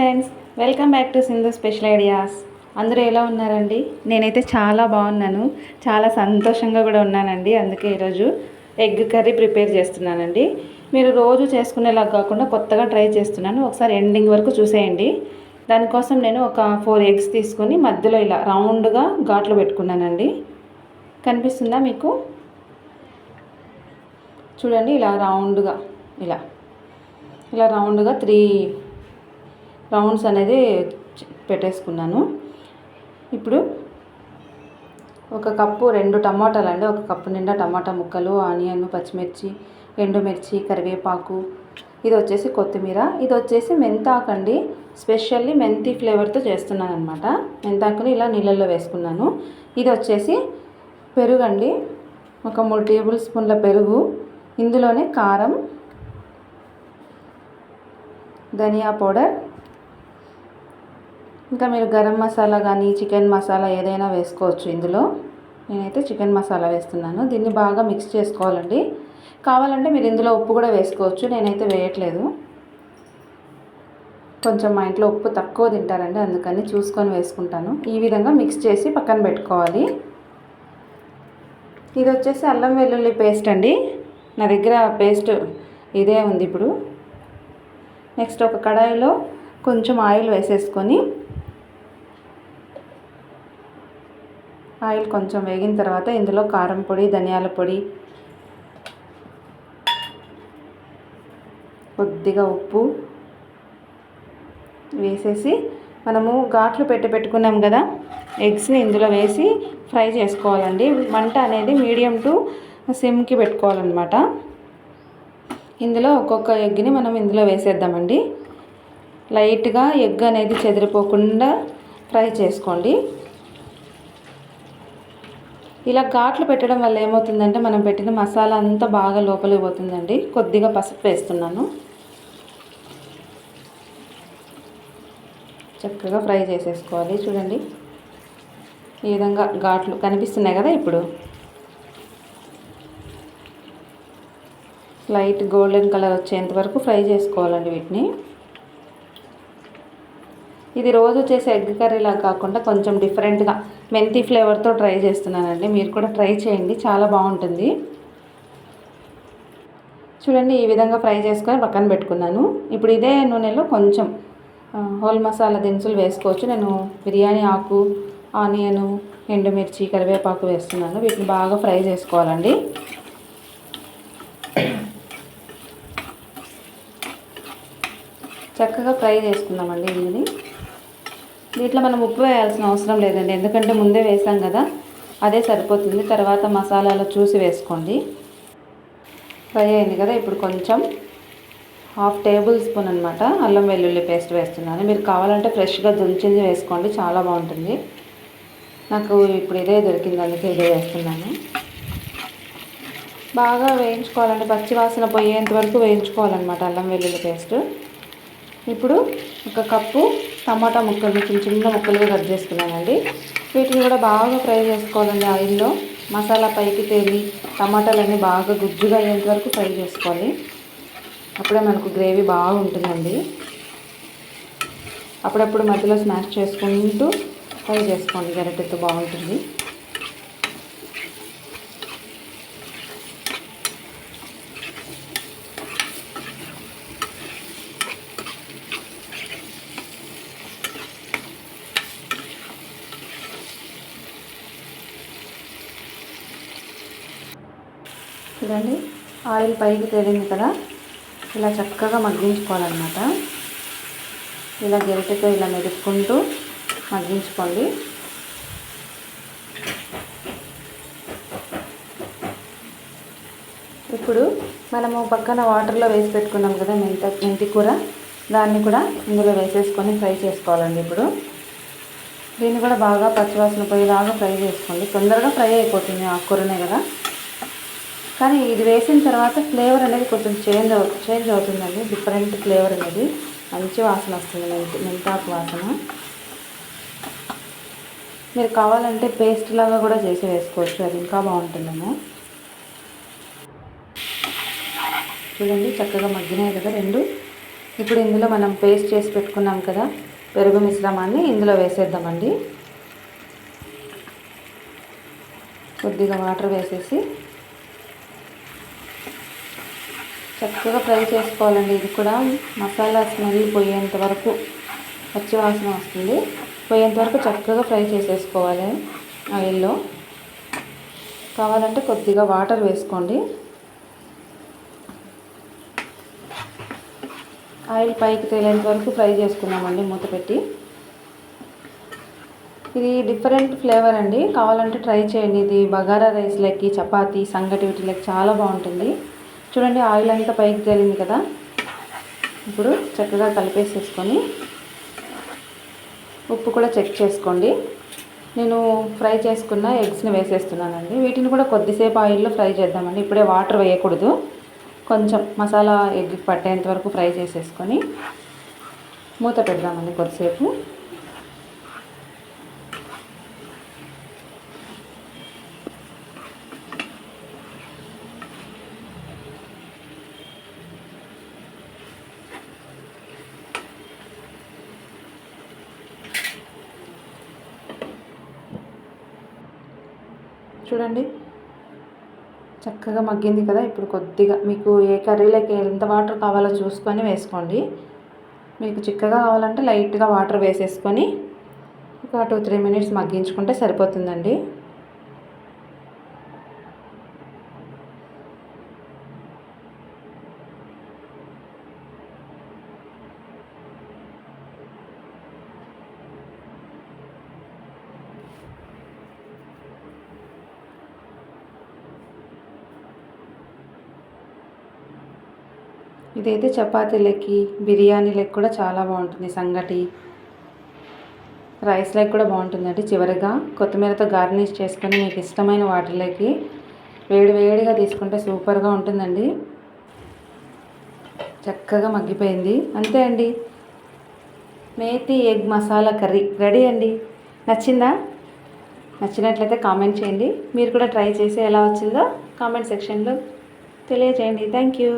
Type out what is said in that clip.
Friends welcome back to Sindhu special ideas అందరూ ఎలా ఉన్నారండి? నేనైతే చాలా బాగున్నాను. చాలా సంతోషంగా కూడా ఉన్నానండి. అందుకే ఈరోజు ఎగ్ కర్రీ ప్రిపేర్ చేస్తున్నానండి. మీరు రోజు చేసుకునేలా కాకుండా కొత్తగా ట్రై చేస్తున్నాను. ఒకసారి ఎండింగ్ వరకు చూసేయండి. దానికోసం నేను ఒక ఫోర్ ఎగ్స్ తీసుకొని మధ్యలో ఇలా రౌండ్గా ఘాట్లు పెట్టుకున్నానండి. కనిపిస్తుందా మీకు? చూడండి ఇలా రౌండ్గా ఇలా ఇలా రౌండ్గా త్రీ రౌండ్స్ అనేది పెట్టేసుకున్నాను. ఇప్పుడు ఒక కప్పు రెండు టమాటాలు అండి. ఒక కప్పు నిండా టమాటా ముక్కలు ఆనియన్ పచ్చిమిర్చి ఎండుమిర్చి కరివేపాకు. ఇది వచ్చేసి కొత్తిమీర. ఇది వచ్చేసి మెంతాకు అండి. స్పెషల్లీ మెంతి ఫ్లేవర్తో చేస్తున్నాను అనమాట మెంతాకుని ఇలా నీళ్ళల్లో వేసుకున్నాను. ఇది వచ్చేసి పెరుగు అండి. ఒక మూడు టేబుల్ స్పూన్ల పెరుగు. ఇందులోనే కారం ధనియా పౌడర్ ఇంకా మీరు గరం మసాలా కానీ చికెన్ మసాలా ఏదైనా వేసుకోవచ్చు ఇందులో. నేనైతే చికెన్ మసాలా వేస్తున్నాను. దీన్ని బాగా మిక్స్ చేసుకోవాలండి. కావాలంటే మీరు ఇందులో ఉప్పు కూడా వేసుకోవచ్చు. నేనైతే వేయట్లేదు. కొంచెం మా ఇంట్లో ఉప్పు తక్కువ తింటారండి అందుకని చూసుకొని వేసుకుంటాను. ఈ విధంగా మిక్స్ చేసి పక్కన పెట్టుకోవాలి. ఇది వచ్చేసి అల్లం వెల్లుల్లి పేస్ట్ అండి. నా దగ్గర పేస్ట్ ఇదే ఉంది ఇప్పుడు. నెక్స్ట్ ఒక కడాయిలో కొంచెం ఆయిల్ వేసేసుకొని ఆయిల్ కొంచెం వేగిన తర్వాత ఇందులో కారం పొడి ధనియాల పొడి కొద్దిగా ఉప్పు వేసేసి మనము ఘాట్లు పెట్టి పెట్టుకున్నాం కదా ఎగ్స్ని ఇందులో వేసి ఫ్రై చేసుకోవాలండి. మంట అనేది మీడియం టు సిమ్కి పెట్టుకోవాలన్నమాట. ఇందులో ఒక్కొక్క ఎగ్ని మనం ఇందులో వేసేద్దామండి. లైట్గా ఎగ్ అనేది చెదిరిపోకుండా ఫ్రై చేసుకోండి. ఇలా ఘాట్లు పెట్టడం వల్ల ఏమవుతుందంటే మనం పెట్టిన మసాలా అంతా బాగా లోపలికి పోతుందండి. కొద్దిగా పసుపు వేస్తున్నాను. చక్కగా ఫ్రై చేసేసుకోవాలి. చూడండి. ఈ విధంగా ఘాట్లు కనిపిస్తున్నాయి కదా ఇప్పుడు. లైట్ గోల్డెన్ కలర్ వచ్చేంత వరకు ఫ్రై చేసుకోవాలండి వీటిని. ఇది రోజు చేసే ఎగ్ కర్రీలా కాకుండా కొంచెం డిఫరెంట్గా మెంతి ఫ్లేవర్తో ట్రై చేస్తున్నానండి. మీరు కూడా ట్రై చేయండి. చాలా బాగుంటుంది. చూడండి ఈ విధంగా ఫ్రై చేసుకొని పక్కన పెట్టుకున్నాను. ఇప్పుడు ఇదే నూనెలో కొంచెం హోల్ మసాలా దినుసులు వేసుకోవచ్చు. నేను బిర్యానీ ఆకు ఆనియను ఎండుమిర్చి కరివేపాకు వేస్తున్నాను. వీటిని బాగా ఫ్రై చేసుకోవాలండి. చక్కగా ఫ్రై చేసుకుందామండి ఇందుని దీంట్లో మనం ఉప్పు వేయాల్సిన అవసరం లేదండి. ఎందుకంటే ముందే వేసాం కదా అదే సరిపోతుంది. తర్వాత మసాలాలు చూసి వేసుకోండి. ఫ్రై అయింది కదా ఇప్పుడు కొంచెం హాఫ్ టేబుల్ స్పూన్ అనమాట అల్లం వెల్లుల్లి పేస్ట్ వేస్తున్నాను. మీరు కావాలంటే ఫ్రెష్గా దుంచింది వేసుకోండి చాలా బాగుంటుంది. నాకు ఇప్పుడు ఇదే దొరికింది అందుకే ఇదే వేస్తున్నాను. బాగా వేయించుకోవాలండి. పచ్చి వాసన పోయేంత వరకు వేయించుకోవాలన్నమాట అల్లం వెల్లుల్లి పేస్ట్. ఇప్పుడు ఒక కప్పు టమాటా ముక్కలు చిన్న చిన్న ముక్కలుగా కట్ చేసుకున్నానండి. వీటిని కూడా బాగా ఫ్రై చేసుకోవాలండి ఆయిల్లో. మసాలా పైకి తేలి టమాటాలన్నీ బాగా గుజ్జుగా అయ్యేంత వరకు ఫ్రై చేసుకోవాలి. అప్పుడే మనకు గ్రేవీ బాగుంటుందండి అప్పుడప్పుడు మధ్యలో స్మాష్ చేసుకుంటూ ఫ్రై చేసుకోండి. గరిటెతో బాగుంటుంది. చూడండి. ఆయిల్ పైకి తేలింది కదా. ఇలా చక్కగా మగ్గించుకోవాలన్నమాట. ఇలా గరిటెతో ఇలా మెరుక్కుంటూ మగ్గించుకోండి. ఇప్పుడు మనము పక్కన వాటర్లో వేసి పెట్టుకున్నాం కదా మెంత మెంతి కూర. దాన్ని కూడా ఇందులో వేసేసుకొని ఫ్రై చేసుకోవాలండి ఇప్పుడు. దీన్ని కూడా బాగా పచ్చివాసన పోయేలాగా ఫ్రై చేసుకోండి. తొందరగా ఫ్రై అయిపోతుంది ఆకుకూరనే కదా. కానీ ఇది వేసిన తర్వాత ఫ్లేవర్ అనేది కొంచెం చేంజ్ అవు చేంజ్ అవుతుందండి. డిఫరెంట్ ఫ్లేవర్ అనేది. మంచి వాసన వస్తుంది. మెంతి మెంతాకు వాసన. మీరు కావాలంటే పేస్ట్ లాగా కూడా చేసి వేసుకోవచ్చు. అది ఇంకా బాగుంటుందేమో. చూడండి చక్కగా మగ్గినాయి కదా రెండు. ఇప్పుడు ఇందులో మనం పేస్ట్ చేసి పెట్టుకున్నాం కదా పెరుగు మిశ్రమాన్ని ఇందులో వేసేద్దామండి. కొద్దిగా వాటర్ వేసేసి చక్కగా ఫ్రై చేసుకోవాలండి. ఇది కూడా మసాలా స్మెల్ పోయేంత వరకు పచ్చి వాసన వస్తుంది. పోయేంత వరకు చక్కగా ఫ్రై చేసేసుకోవాలి ఆయిల్లో. కావాలంటే కొద్దిగా వాటర్ వేసుకోండి. ఆయిల్ పైకి తేలేంత వరకు ఫ్రై చేసుకున్నామండి మూత పెట్టి. ఇది డిఫరెంట్ ఫ్లేవర్ అండి. కావాలంటే ట్రై చేయండి. ఇది బగారా రైస్లకి చపాతీ సంగటి వీటిలోకి చాలా బాగుంటుంది. చూడండి ఆయిల్ అంతా పైకి తేలింది కదా. ఇప్పుడు చక్కగా కలిపేసేసుకొని ఉప్పు కూడా చెక్ చేసుకోండి. నేను ఫ్రై చేసుకున్న ఎగ్స్ని వేసేస్తున్నానండి. వీటిని కూడా కొద్దిసేపు ఆయిల్లో ఫ్రై చేద్దామండి. ఇప్పుడే వాటర్ వేయకూడదు. కొంచెం మసాలా ఎగ్ పట్టేంత వరకు ఫ్రై చేసేసుకొని మూత పెడదామండి కొద్దిసేపు. చూడండి. చక్కగా మగ్గింది కదా ఇప్పుడు కొద్దిగా. మీకు ఏ కర్రీలోకి ఎంత వాటర్ కావాలో చూసుకొని వేసుకోండి. మీకు చిక్కగా కావాలంటే లైట్గా వాటర్ వేసేసుకొని ఒక టూ త్రీ మినిట్స్ మగ్గించుకుంటే సరిపోతుందండి. ఇదైతే చపాతీలకి బిర్యానీలకి కూడా చాలా బాగుంటుంది సంగటి. రైస్లోకి కూడా బాగుంటుందండి చివరిగా. కొత్తిమీరతో గార్నిష్ చేసుకొని మీకు ఇష్టమైన వాటిలోకి వేడి వేడిగా తీసుకుంటే సూపర్గా ఉంటుందండి. చక్కగా మగ్గిపోయింది. అంతే అండి. Methi egg masala curry ready అండి. నచ్చిందా? నచ్చినట్లయితే కామెంట్ చేయండి. మీరు కూడా ట్రై చేసి ఎలా వచ్చిందో కామెంట్ సెక్షన్లో తెలియజేయండి. Thank you.